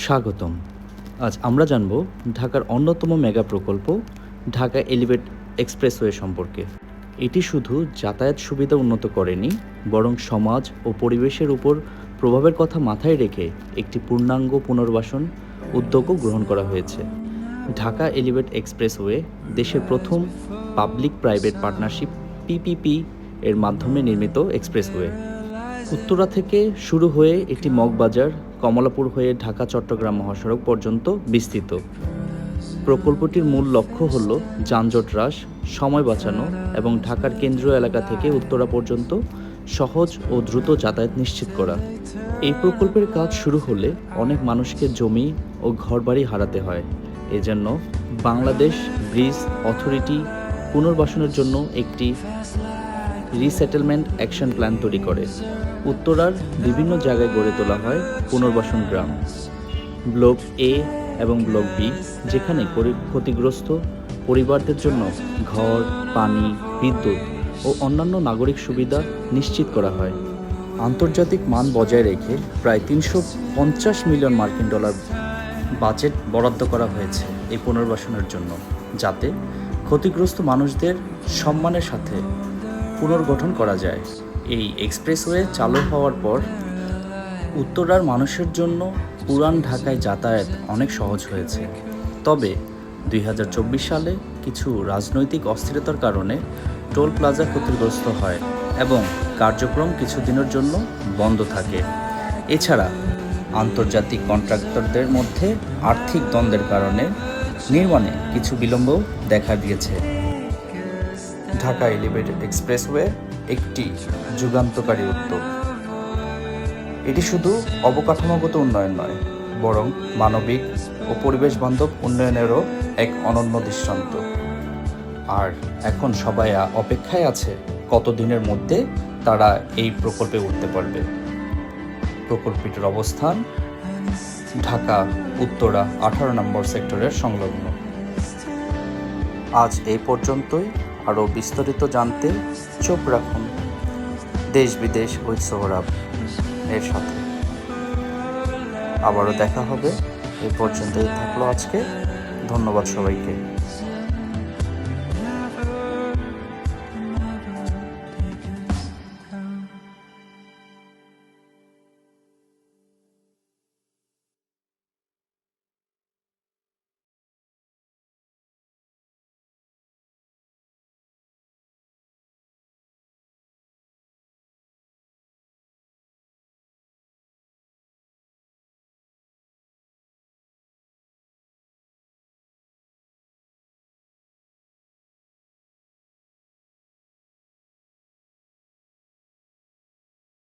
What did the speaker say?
স্বাগতম। আজ আমরা জানব ঢাকার অন্যতম মেগা প্রকল্প, ঢাকা এলিভেট এক্সপ্রেসওয়ে সম্পর্কে। এটি শুধু যাতায়াত সুবিধা উন্নত করেনি, বরং সমাজ ও পরিবেশের উপর প্রভাবের কথা মাথায় রেখে একটি পূর্ণাঙ্গ পুনর্বাসন উদ্যোগও গ্রহণ করা হয়েছে। ঢাকা এলিভেট এক্সপ্রেসওয়ে দেশের প্রথম পাবলিক প্রাইভেট পার্টনারশিপ পিপিপি এর মাধ্যমে নির্মিত এক্সপ্রেসওয়ে। উত্তরা থেকে শুরু হয়ে একটি মগবাজার কমলাপুর হয়ে ঢাকা, চট্টগ্রাম মহাসড়ক পর্যন্ত বিস্তৃত। প্রকল্পটির মূল লক্ষ্য হল যানজট হ্রাস, সময় বাঁচানো এবং ঢাকার কেন্দ্রীয় এলাকা থেকে উত্তরা পর্যন্ত সহজ ও দ্রুত যাতায়াত নিশ্চিত করা। এই প্রকল্পের কাজ শুরু হলে অনেক মানুষকে জমি ও ঘরবাড়ি হারাতে হয়। এজন্য বাংলাদেশ ব্রিজ অথরিটি পুনর্বাসনের জন্য একটি রিসেটেলমেন্ট অ্যাকশন প্ল্যান তৈরি করে। উত্তরার বিভিন্ন জায়গায় গড়ে তোলা হয় পুনর্বাসন গ্রাম। ব্লক এ এবং ব্লক বি যেখানে ক্ষতিগ্রস্ত পরিবারদের জন্য ঘর, পানি, বিদ্যুৎ ও অন্যান্য নাগরিক সুবিধা নিশ্চিত করা হয়। আন্তর্জাতিক মান বজায় রেখে প্রায় তিনশো পঞ্চাশ মিলিয়ন মার্কিন ডলার বাজেট বরাদ্দ করা হয়েছে এই পুনর্বাসনের জন্য, যাতে ক্ষতিগ্রস্ত মানুষদের সম্মানের সাথে পুনর্গঠন করা যায়। এই এক্সপ্রেসওয়ে চালু হওয়ার পর উত্তরার মানুষের জন্য পুরান ঢাকায় যাতায়াত অনেক সহজ হয়েছে। তবে দুই হাজার চব্বিশ সালে কিছু রাজনৈতিক অস্থিরতার কারণে টোল প্লাজা ক্ষতিগ্রস্ত হয় এবং কার্যক্রম কিছুদিনের জন্য বন্ধ থাকে। এছাড়া আন্তর্জাতিক কন্ট্রাক্টরদের মধ্যে আর্থিক দ্বন্দ্বের কারণে নির্মাণে কিছু বিলম্ব দেখা দিয়েছে। ঢাকা এলিভেটেড এক্সপ্রেসওয়ে একটি যুগান্তকারী উদ্যোগ। এটি শুধু অবকাঠামোগত উন্নয়ন নয়, বরং মানবিক ও পরিবেশ বান্ধব উন্নয়নেরও এক অনন্য দৃষ্টান্ত। আর এখন সবাই অপেক্ষায় আছে কত দিনের মধ্যে তারা এই প্রকল্পে উঠতে পারবে। প্রকল্পটির অবস্থান ঢাকা, উত্তরা, আঠারো নম্বর সেক্টরের সংলগ্ন। আজ এই পর্যন্তই। আরও বিস্তারিত জানতে চোখ রাখুন দেশ বিদেশ ওই সোহরাব এর সাথে। আবারও দেখা হবে এই পর্যন্তই থাকল আজকে। ধন্যবাদ সবাইকে।